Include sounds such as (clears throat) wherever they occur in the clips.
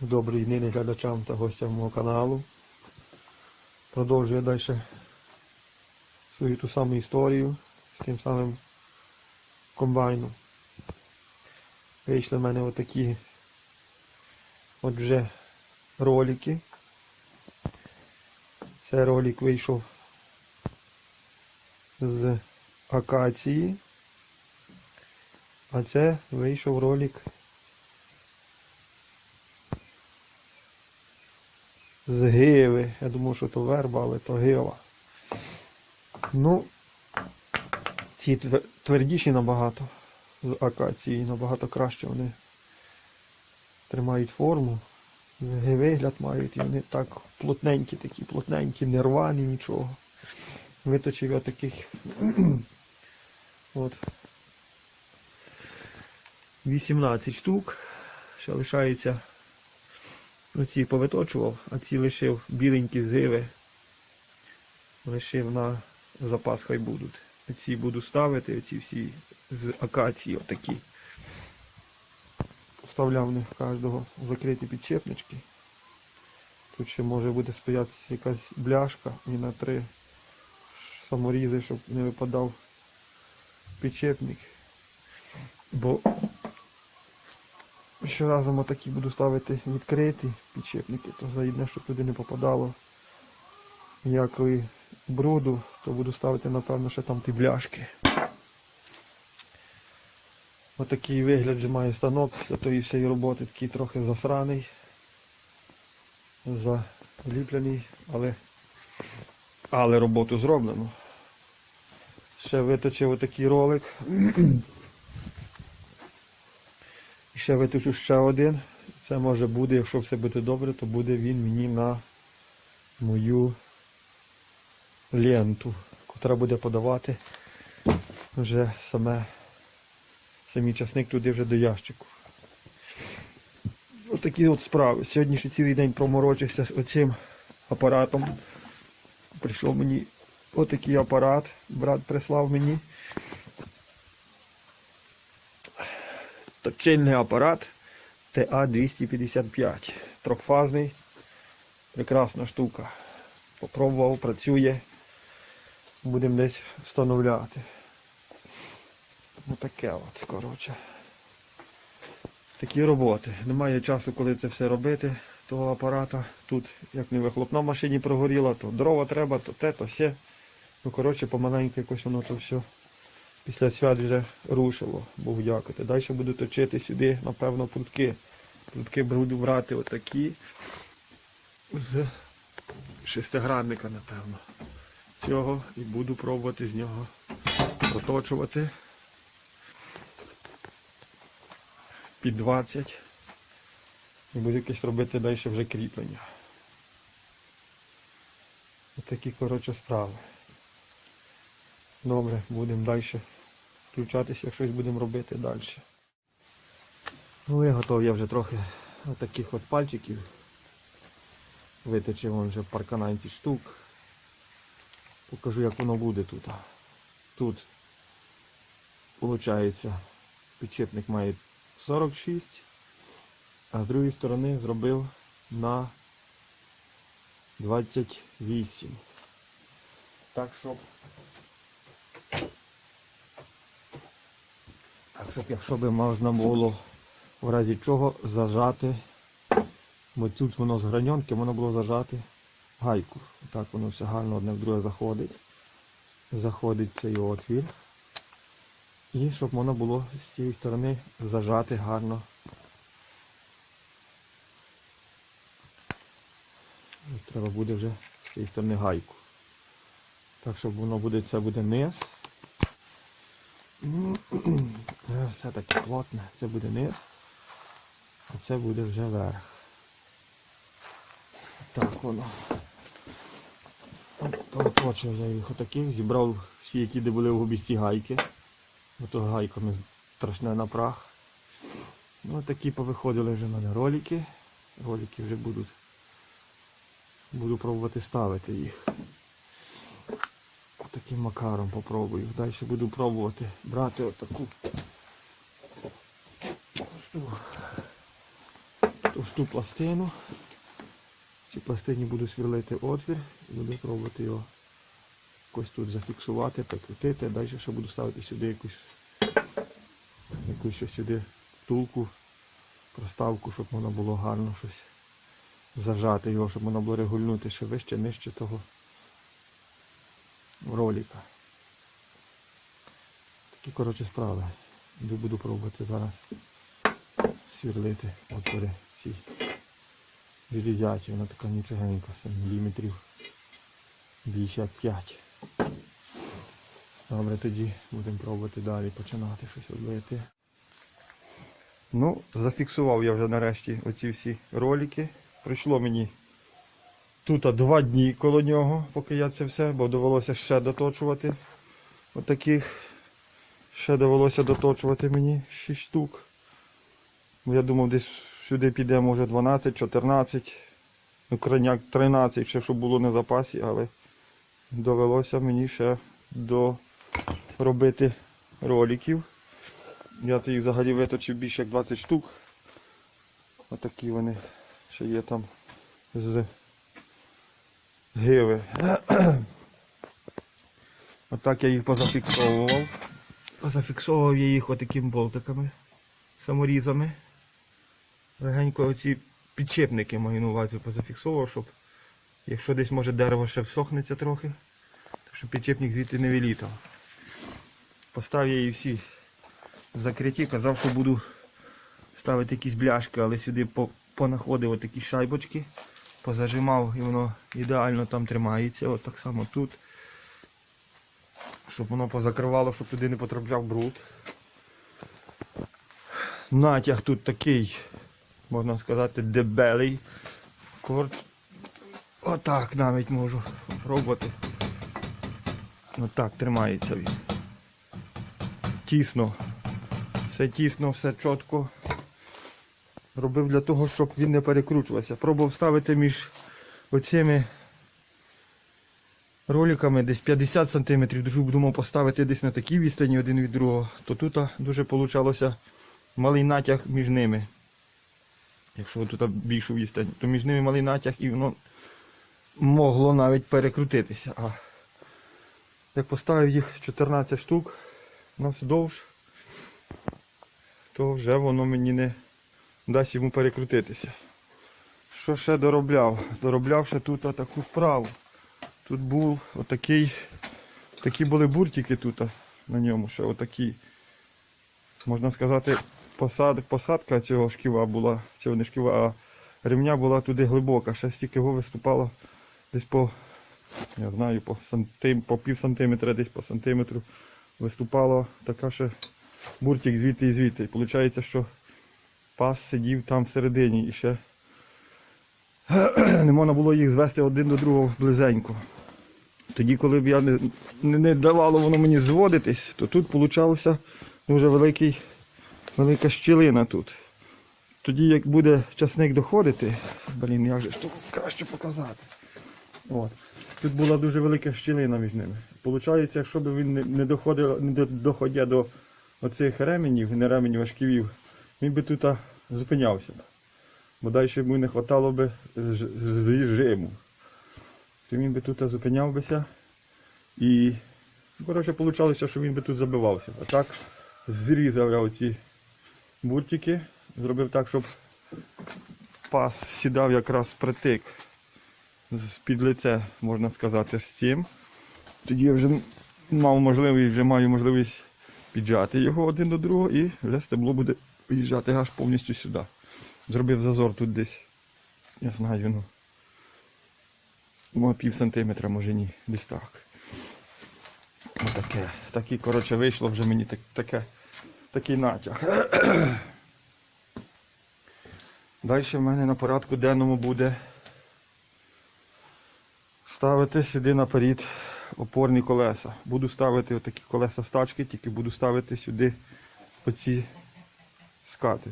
Добрий день глядачам та гостям мого каналу. Продовжую далі свою ту саму історію з тим самим комбайном. Вийшли в мене отакі от вже ролики. Це ролик вийшов з акації. А це вийшов ролик з гиви. Я думав, що то верба, але то гива. Ну, ці твердіші набагато з акації, набагато краще вони тримають форму. Вигляд мають і вони так плотненькі, такі плотненькі, не рвані, нічого. Виточив я таких. От. 18 штук. Ще лишається Оці повиточував, а ці лишив біленькі зиви. Лишив на запас хай будуть. Ці буду ставити, оці всі з акації отакі. Вставляв в них кожного закриті підчепнички. Тут ще може буде стояти якась бляшка і на три саморізи, щоб не випадав підчепник. Бо Ще разом отакі буду ставити відкриті підчепники, то заїдне, щоб туди не попадало ніякої бруду, то буду ставити, напевно, ще там ті бляшки. Отакий вигляд вже має станок після тої всієї роботи, такий трохи засраний, заліплений, але, але роботу зроблено. Ще виточив отакий ролик. Ще виточу ще один. Це може буде, якщо все буде добре, то буде він мені на мою ленту, котра буде подавати вже саме самий часник туди вже до ящику. Отакі от справи. Сьогодні ще цілий день проморочився з оцим апаратом. Прийшов мені отакий апарат, брат прислав мені. Точильний апарат TA255. Трьохфазний. Прекрасна штука. Попробував, працює. Будемо десь встановляти. Ну таке от, коротше. Такі роботи. Немає часу, коли це все робити, того апарата. Тут, як не вихлопна в машині прогоріла, то дрова треба, то те, то все. Ну, коротше, помаленьку якось воно то все після свят вже рушило, Богу дякувати. Далі буду точити сюди, напевно, прутки. Прутки буду брати отакі з шестигранника, напевно. Цього і буду пробувати з нього проточувати під 20. І буду якесь робити далі вже кріплення. Отакі, коротше, справи. Добре, будемо далі включатися, як щось будемо робити далі. Ну і готов я вже трохи таких от пальчиків. Виточив вон вже паркананці штук. Покажу як воно буде тут. Тут виходить підчепник має 46, а з другої сторони зробив на 28. Так щоб Так, щоб якщо би можна було в разі чого зажати, бо тут воно з граньонки, воно було зажати гайку. Так воно все гарно одне в друге заходить. Заходить цей отвір. І щоб воно було з цієї сторони зажати гарно. Треба буде вже з цієї сторони гайку. Так, щоб воно буде, це буде низ. Е, Все таке плотне. Це буде низ, а це буде вже верх. Так воно. Почав я їх отаких, зібрав всі, які де були в губісті гайки. Ото гайками страшне на прах. Ну такі повиходили вже в мене ролики. Ролики вже будуть. Буду пробувати ставити їх. Таким макаром попробую. Далі буду пробувати брати отаку. товсту пластину. В пластині буду сверлити отвір і буду пробувати його якось тут зафіксувати, прикрутити. Далі ще буду ставити сюди якусь, якусь ще сюди втулку, проставку, щоб воно було гарно щось зажати його, щоб воно було регульнути ще вище, нижче того ролика. Такі коротше справи. Іду буду пробувати зараз свірлити отвори ці железячі, вона така нічогенька, міліметрів 55. Добре, тоді будемо пробувати далі починати щось робити. Ну, зафіксував я вже нарешті оці всі ролики. Прийшло мені тут два дні коло нього, поки я це все, бо довелося ще доточувати. Отаких. Ще довелося доточувати мені 6 штук. Бо я думав, десь сюди піде, може 12, 14, ну крайняк 13, ще щоб було на запасі, але довелося мені ще доробити роликів. Я їх взагалі виточив більше як 20 штук. Отакі вони ще є там з гиви. (clears throat) Отак я їх позафіксовував. Позафіксовував я їх отакими болтиками, саморізами. Легенько оці підчепники маю на увазі позафіксовував, щоб якщо десь може дерево ще всохнеться трохи, то щоб підчепник звідти не вилітав. Поставив я її всі закриті, казав, що буду ставити якісь бляшки, але сюди понаходив отакі шайбочки, позажимав і воно ідеально там тримається. От так само тут. Щоб воно позакривало, щоб туди не потрапляв бруд. Натяг тут такий, можна сказати, дебелий. Корч. Отак навіть можу пробувати. Отак тримається він. Тісно. Все тісно, все чітко. Робив для того, щоб він не перекручувався. Пробував ставити між оцими роликами десь 50 см, дуже думав поставити десь на такій відстані один від другого, то тут дуже получалося малий натяг між ними. Якщо тут більшу відстань, то між ними малий натяг і воно могло навіть перекрутитися. А як поставив їх 14 штук на вздовж, то вже воно мені не дасть йому перекрутитися. Що ще доробляв? Доробляв ще тут таку справу. Тут був отакий, такі були буртики тут на ньому, ще отакі. Можна сказати, посад, посадка цього шківа була, цього не шківа, а ремня була туди глибока. Ще стільки його виступало десь по, я знаю, по, сантим, по пів сантиметра, десь по сантиметру виступало така ще буртик звідти і звідти. І виходить, що пас сидів там всередині і ще не можна було їх звести один до другого близенько. Тоді, коли б я не, не, давало воно мені зводитись, то тут получалося дуже великий, велика щілина тут. Тоді, як буде часник доходити, блін, як же ж то краще показати. От. Тут була дуже велика щілина між ними. Получається, якщо б він не, доходив, не до- доходя до оцих ременів, не ременів, а шківів, він би тут зупинявся. б. Бо далі йому не вистачало би ж- з- зжиму. То він би тут зупиняв бися і ну, коротше, вийшло, що він би тут забивався. А так зрізав я оці буртики, зробив так, щоб пас сідав якраз притик з під лице, можна сказати, з цим. Тоді я вже мав можливість, вже маю можливість піджати його один до другого і вже стебло буде виїжджати аж повністю сюди. Зробив зазор тут десь. Я знаю, ну. Пів сантиметра, може ні, десь так. Отаке. Такі, коротше, вийшло вже мені так, таке, такий натяг. Далі в мене на порядку денному буде ставити сюди наперед опорні колеса. Буду ставити отакі колеса з тачки, тільки буду ставити сюди оці скати.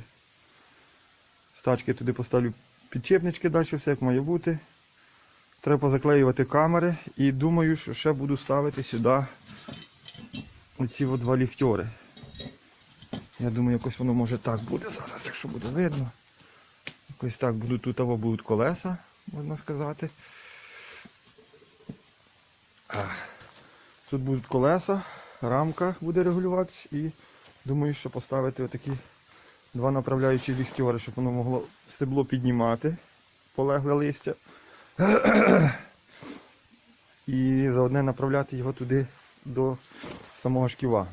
З тачки туди поставлю підчепнички, далі все як має бути. Треба позаклеювати камери і думаю, що ще буду ставити сюди оці два ліфтьори. Я думаю, якось воно може так буде зараз, якщо буде видно. Ось так будуть тут або будуть колеса, можна сказати. Тут будуть колеса, рамка буде регулюватися і думаю, що поставити отакі два направляючі ліхтьори, щоб воно могло стебло піднімати, полегле листя. (clears throat) І заодне направляти його туди до самого шківа.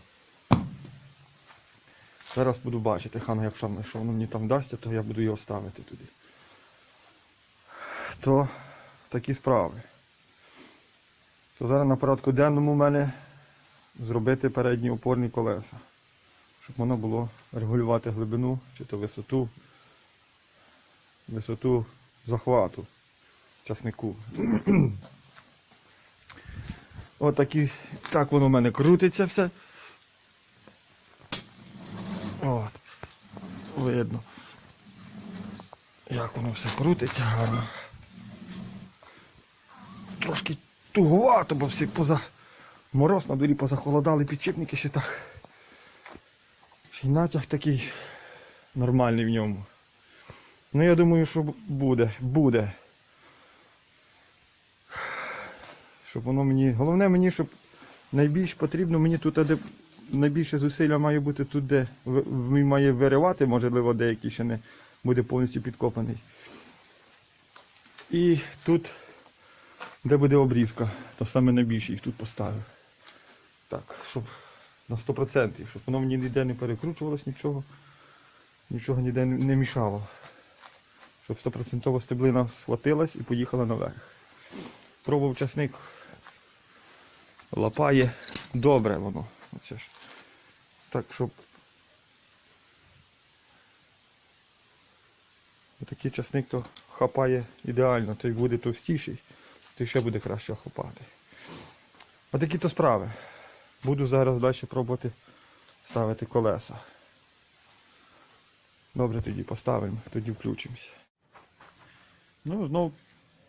Зараз буду бачити, хана, якщо що воно мені там вдасться, то я буду його ставити туди. То такі справи. То зараз на порядку денному в мене зробити передні опорні колеса. Щоб воно було регулювати глибину чи то висоту, висоту захвату часнику. (clears throat) Отакі, так воно в мене крутиться все. От. Видно. Як воно все крутиться гарно. Трошки туговато, бо всі поза мороз на дворі позахолодали підчіпники ще так. Й натяг такий нормальний в ньому. Ну я думаю, що буде, буде. Щоб воно мені. Головне мені, щоб найбільш потрібно мені тут, де найбільше зусилля має бути тут, де має виривати, можливо, деякий ще не буде повністю підкопаний. І тут, де буде обрізка, то саме найбільше їх тут поставив. Так, щоб на 100%, щоб воно мені ніде не перекручувалось нічого, нічого ніде не мішало. Щоб 100% стеблина схватилась і поїхала наверх. Пробував часник лапає добре воно. Оце ж. Так, щоб такий часник то хапає ідеально, той буде товстіший, той ще буде краще хапати. Отакі то справи. Буду зараз далі пробувати ставити колеса. Добре, тоді поставимо, тоді включимося. Ну, знов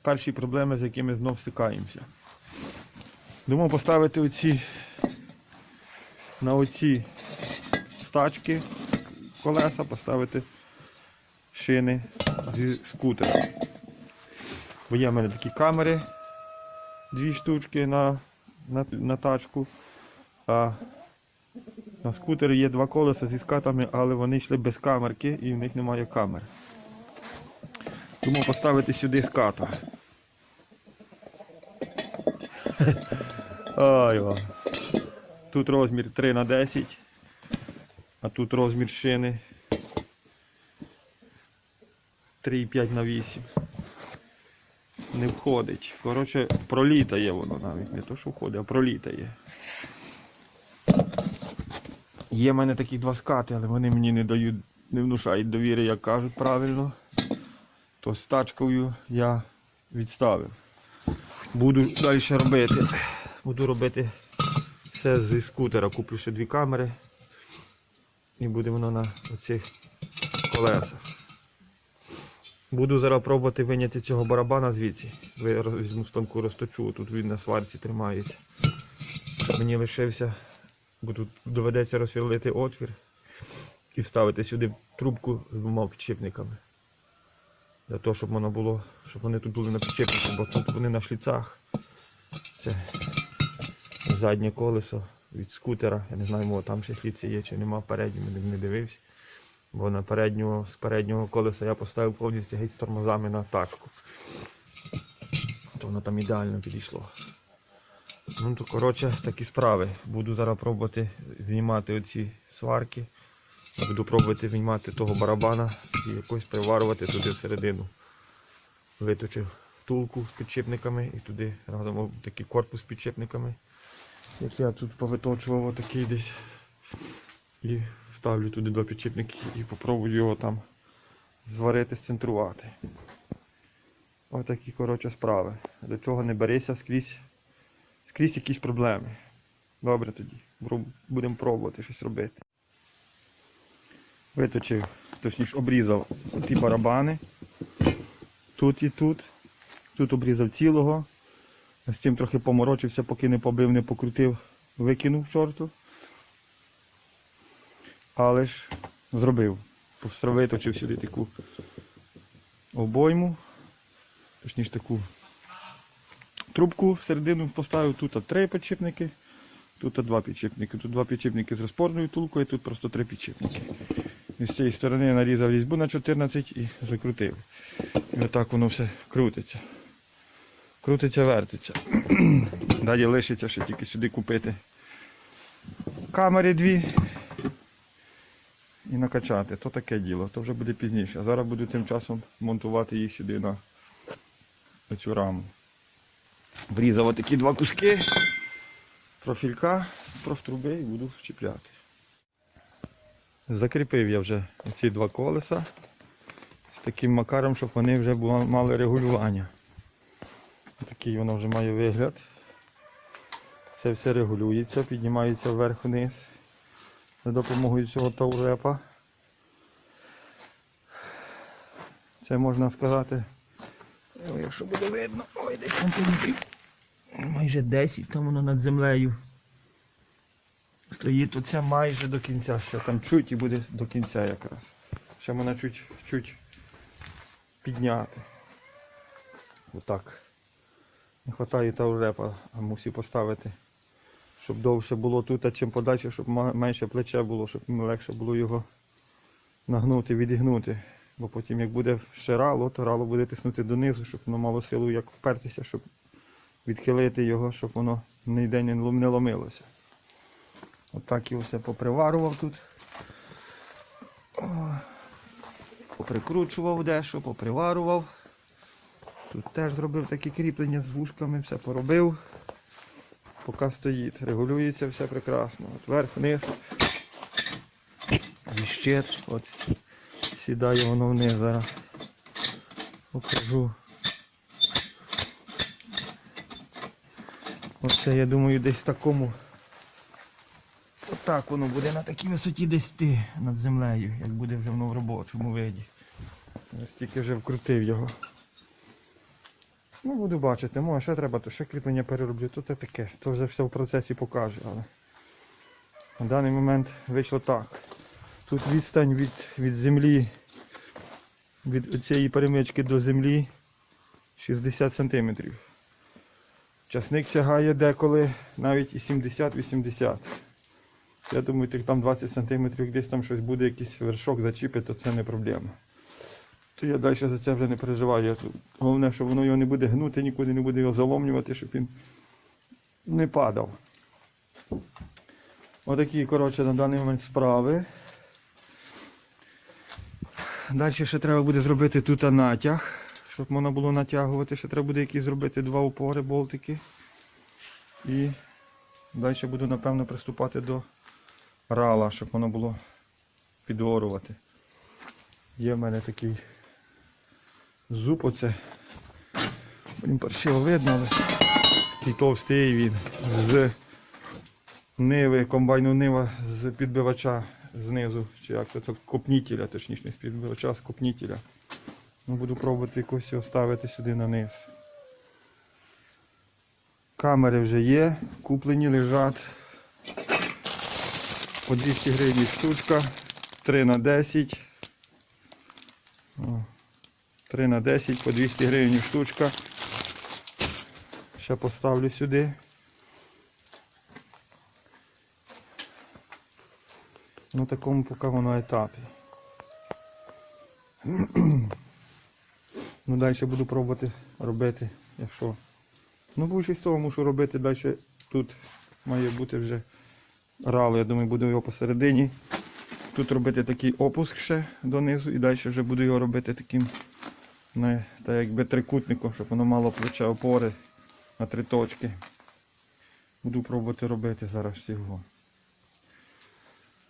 перші проблеми, з якими знов стикаємося. Думав поставити оці на оці стачки колеса, поставити шини зі скутера. Бо є в мене такі камери, дві штучки на, на, на тачку. А на скутері є два колеса зі скатами, але вони йшли без камерки і в них немає камер. Думав поставити сюди ската. (laughs) О. Тут розмір 3 на 10, а тут розмір шини 3,5 на 8. Не входить. Коротше, пролітає воно навіть. Не то, що входить, а пролітає. Є в мене такі два скати, але вони мені не дають, не внушають довіри, як кажуть правильно. То з тачкою я відставив. Буду далі робити. Буду робити все зі скутера. Куплю ще дві камери. І буде воно на оцих колесах. Буду зараз пробувати виняти цього барабана звідси. Візьму станку розточу, тут він на сварці тримається. Мені лишився, бо тут доведеться розсвірлити отвір і вставити сюди трубку з двома підшипниками. Для того, щоб воно було, щоб вони тут були на підшипнику, бо тут вони на шліцах. Це заднє колесо від скутера. Я не знаю, може там ще шліці є чи нема переднього, не, не дивився. Бо на переднього, з переднього колеса я поставив повністю геть з тормозами на тачку. То воно там ідеально підійшло. Ну то коротше такі справи. Буду зараз пробувати знімати оці сварки. Буду пробувати виймати того барабана і якось приварювати туди всередину. Виточив втулку з підшипниками і туди разом такий корпус з підшипниками. Як я тут повиточував отакий десь. І ставлю туди два підшипники і попробую його там зварити, сцентрувати. Отакі коротше справи. До цього не берися скрізь, скрізь якісь проблеми. Добре тоді. Будемо пробувати щось робити. Виточив, точніше обрізав ті барабани. Тут і тут. Тут обрізав цілого. З цим трохи поморочився, поки не побив, не покрутив, викинув чорту. Але ж зробив. Виточив сюди таку обойму, точніше таку трубку всередину поставив, тут три підшипники, тут два підшипники. Тут два підшипники з розпорною тулкою, тут просто три підшипники. І з цієї сторони я нарізав різьбу на 14 і закрутив. І отак воно все крутиться. Крутиться, вертиться. (clears throat) Далі лишиться ще тільки сюди купити камери дві і накачати. То таке діло, то вже буде пізніше. А зараз буду тим часом монтувати їх сюди на цю раму. Врізав отакі два куски профілька, профтруби і буду вчіпляти. Закріпив я вже ці два колеса з таким макаром, щоб вони вже мали регулювання. Такий воно вже має вигляд. Це все регулюється, піднімається вверх-вниз за допомогою цього таурепа. Це можна сказати, якщо буде видно, ой, десь сантиметрів. Майже 10, там воно над землею. Стоїть оце майже до кінця, ще там чуть і буде до кінця якраз. Ще можна чуть, чуть підняти. Отак. Не вистачає таурепа, а мусив поставити, щоб довше було тут, а чим подальше, щоб менше плече було, щоб легше було його нагнути, відігнути. Бо потім, як буде ще рало, то рало буде тиснути донизу, щоб воно мало силу як впертися, щоб відхилити його, щоб воно ніде не ломилося. Отак його все поприварував тут. Поприкручував дещо, поприварував. Тут теж зробив такі кріплення з вушками, все поробив. Поки стоїть. Регулюється все прекрасно. От вверх, вниз. І щит. От сідає воно вниз зараз. Покажу. Оце я думаю десь такому. Отак воно буде на такій висоті десь ти над землею, як буде вже воно в робочому виді. Ось тільки вже вкрутив його. Ну, буду бачити, може ще треба, то ще кріплення перероблю, то це таке, то вже все в процесі покаже. Але на даний момент вийшло так. Тут відстань від, від землі, від цієї перемички до землі 60 см. Часник сягає деколи навіть і 70-80. Я думаю, там 20 см, десь там щось буде, якийсь вершок зачіпить, то це не проблема. То я далі за це вже не переживаю. Головне, щоб воно його не буде гнути, нікуди не буде його заломлювати, щоб він не падав. Отакі, коротше, на даний момент справи. Далі ще треба буде зробити тут натяг, щоб можна було натягувати. Ще треба буде якісь зробити два упори, болтики. І далі буду, напевно, приступати до рала, щоб воно було підорувати. Є в мене такий зуб оце. Він паршиво видно, але такий товстий він з ниви, комбайну нива з підбивача знизу, чи як це, копнітеля, точніше, з підбивача, з копнітеля. Ну, буду пробувати якось його ставити сюди на низ. Камери вже є, куплені, лежать. По 200 гривень штучка, 3 на 10. 3 на 10 по 200 гривень штучка. Ще поставлю сюди. На такому поки воно етапі. Ну далі буду пробувати робити, якщо. Ну більшість того мушу робити далі тут має бути вже рало, я думаю, буду його посередині. Тут робити такий опуск ще донизу і далі вже буду його робити таким не, та якби трикутником, щоб воно мало плече опори на три точки. Буду пробувати робити зараз всього.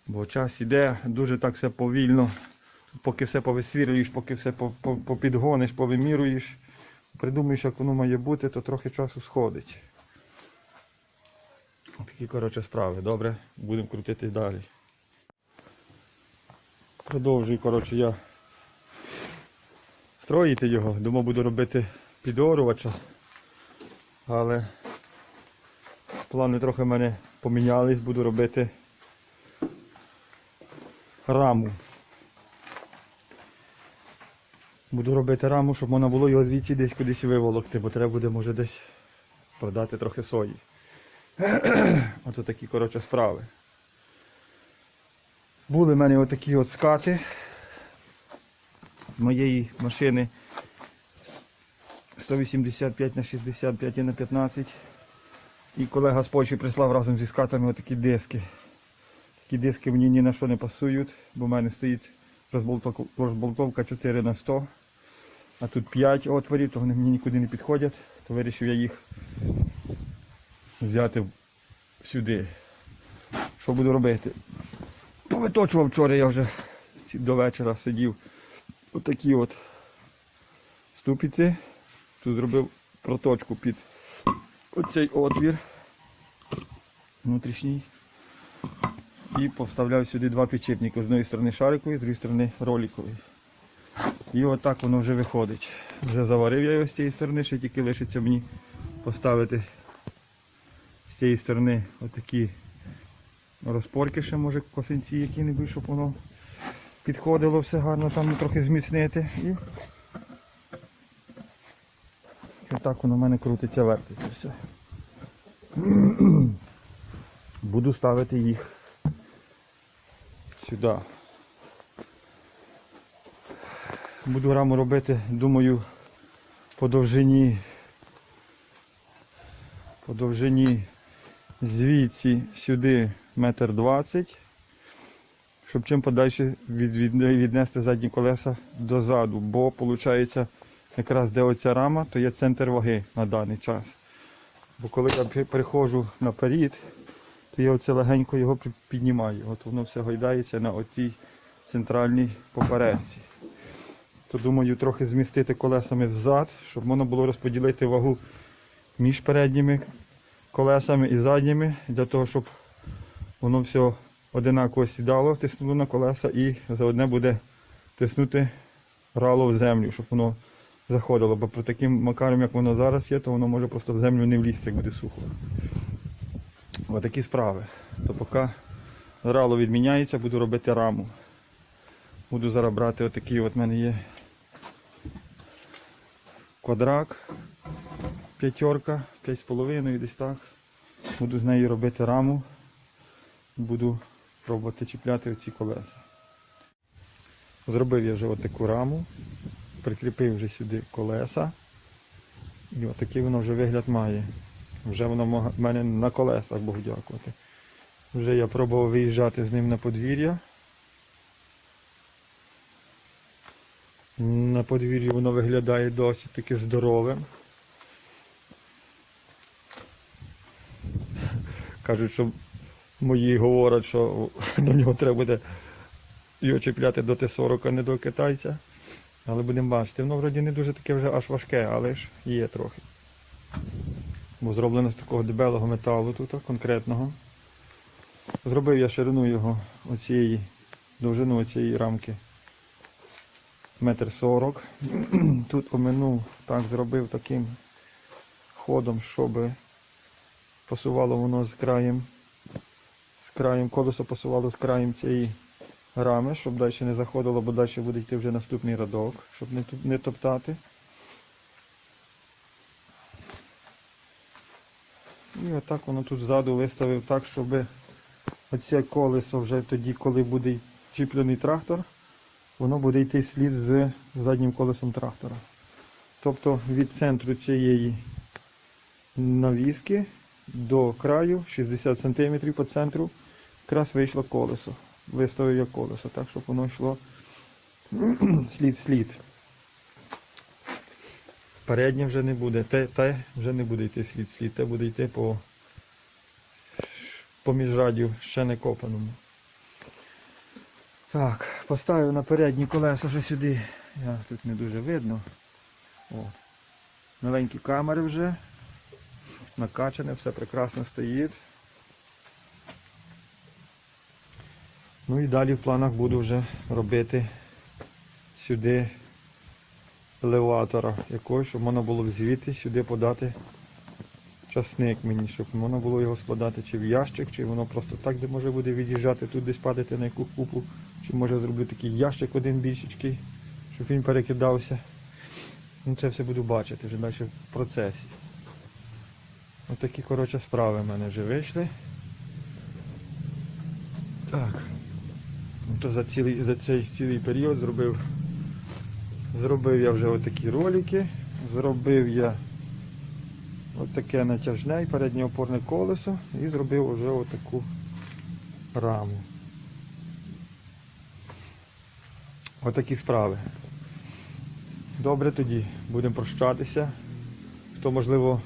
Бо час іде, дуже так все повільно. Поки все повисвірлюєш, поки все по- по- попідгониш, повиміруєш, придумаєш, як воно має бути, то трохи часу сходить. Такі, коротше, справи. Добре, будемо крутити далі. Продовжую, коротше, я строїти його. Думав, буду робити підорувача. Але плани трохи в мене помінялись, буду робити раму. Буду робити раму, щоб можна було його звідси десь кудись виволокти, бо треба буде, може, десь продати трохи сої. (clears throat) Ото такі, коротше, справи. Були в мене отакі от скати з моєї машини 185 на 65 і на 15. І колега з Польщі прислав разом зі скатами отакі диски. Такі диски мені ні на що не пасують, бо в мене стоїть розболтовка, розболтовка 4 на 100, а тут 5 отворів, то вони мені нікуди не підходять, то вирішив я їх взяти сюди. Що буду робити? Повиточував вчора, я вже до вечора сидів. Отакі от ступиці. Тут зробив проточку під оцей отвір внутрішній. І поставляв сюди два підшипники. З однієї сторони шариковий, з другої сторони роликовий. І отак воно вже виходить. Вже заварив я його з цієї сторони, ще тільки лишиться мені поставити з цієї сторони отакі розпорки, ще може косинці які-небудь, щоб воно підходило все гарно, там трохи зміцнити. І і так воно в мене крутиться, вертиться все. Буду ставити їх сюди. Буду раму робити, думаю, по довжині. По довжині звідси сюди метр двадцять, щоб чим подальше від, від, віднести задні колеса дозаду, бо виходить, якраз де оця рама, то є центр ваги на даний час. Бо коли я переходжу наперед, то я оце легенько його піднімаю. От воно все гойдається на отій центральній поперечці. То думаю трохи змістити колесами взад, щоб можна було розподілити вагу між передніми колесами і задніми, для того, щоб воно все одинаково сідало, тиснуло на колеса і заодне буде тиснути рало в землю, щоб воно заходило. Бо при таким макаром, як воно зараз є, то воно може просто в землю не влізти, як буде сухо. Отакі справи. То поки рало відміняється, буду робити раму. Буду зараз брати отакий, от в мене є квадрак, п'ятерка, 5,5 десь так. Буду з нею робити раму. Буду пробувати чіпляти оці колеса. Зробив я вже отаку раму, прикріпив вже сюди колеса. І отакий воно вже вигляд має. Вже воно в мене на колесах, Богу дякувати. Вже я пробував виїжджати з ним на подвір'я. На подвір'ї воно виглядає досить таки здоровим. Кажуть, що мої говорять, що до нього треба буде його чіпляти до Т-40, а не до китайця. Але будемо бачити. Воно вроді не дуже таке вже аж важке, але ж є трохи. Бо зроблено з такого дебелого металу тут, конкретного. Зробив я ширину його оцієї, довжину цієї рамки метр сорок. (clears throat) Тут оминув, так зробив таким ходом, щоб пасувало воно з краєм, з краєм, колесо пасувало з краєм цієї рами, щоб далі не заходило, бо далі буде йти вже наступний радок, щоб не, не топтати. І отак воно тут ззаду виставив так, щоб оце колесо вже тоді, коли буде чіплений трактор, воно буде йти слід з заднім колесом трактора. Тобто від центру цієї навіски до краю 60 см по центру якраз вийшло колесо. Виставив я колесо, так щоб воно йшло (clears throat) слід в слід. Переднє вже не буде, те, те вже не буде йти слід в слід, те буде йти по, по міжрадю ще не копаному. Так, поставив на передні колеса вже сюди. Я, тут не дуже видно. От. Маленькі камери вже. Накачане, все прекрасно стоїть. Ну і далі в планах буду вже робити сюди елеватора якогось, щоб можна було звідти сюди подати часник мені, щоб можна було його складати чи в ящик, чи воно просто так, де може буде від'їжджати, тут десь падати на яку купу, чи може зроблю такий ящик один більшечкий, щоб він перекидався. Ну це все буду бачити вже далі в процесі. Ось такі, коротше, справи в мене вже вийшли. Так. Ну, то за, цілий, за цей цілий період зробив. Зробив я вже отакі ролики. Зробив я отаке натяжне і переднє опорне колесо і зробив вже отаку раму. Отакі справи. Добре тоді, будемо прощатися. Хто, можливо,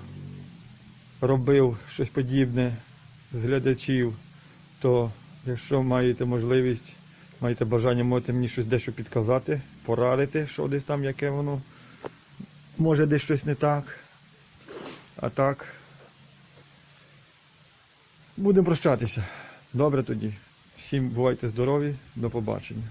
робив щось подібне з глядачів, то якщо маєте можливість, маєте бажання, можете мені щось дещо підказати, порадити, що десь там, яке воно, може десь щось не так. А так. Будемо прощатися. Добре тоді. Всім бувайте здорові, до побачення.